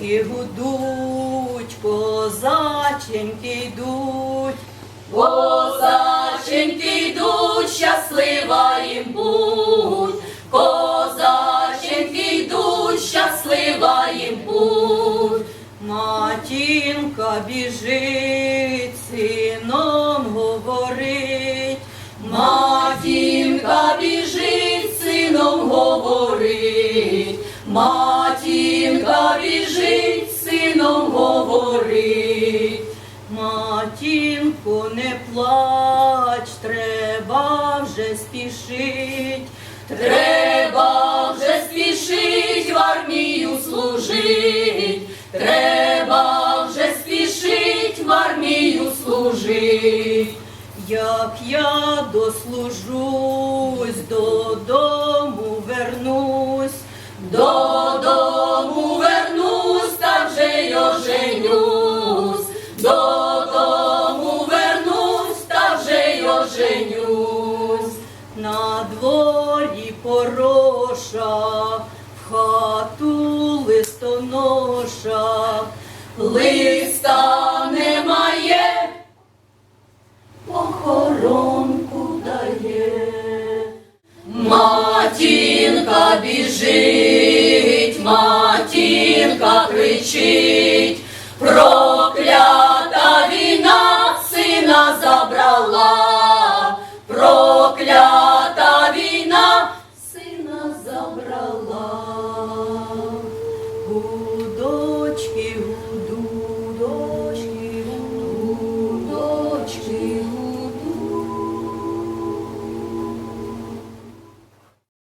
і гудуть, козаченьки йдуть. Козаченьки йдуть, щаслива їм путь, козаченьки йдуть, щаслива їм путь. Матінка біжить, сином говорить, Матінка біжить, сином говорить, матінка біжить, сином говорить. Матінко, не плач, треба вже спішить. Треба вже спішить в армію служить, треба вже спішить в армію служить. Як я дослужусь, додому на дворі пороша, в хату листоноша, Листа немає, похоронку дає. Матінка біжить, матінка кричить,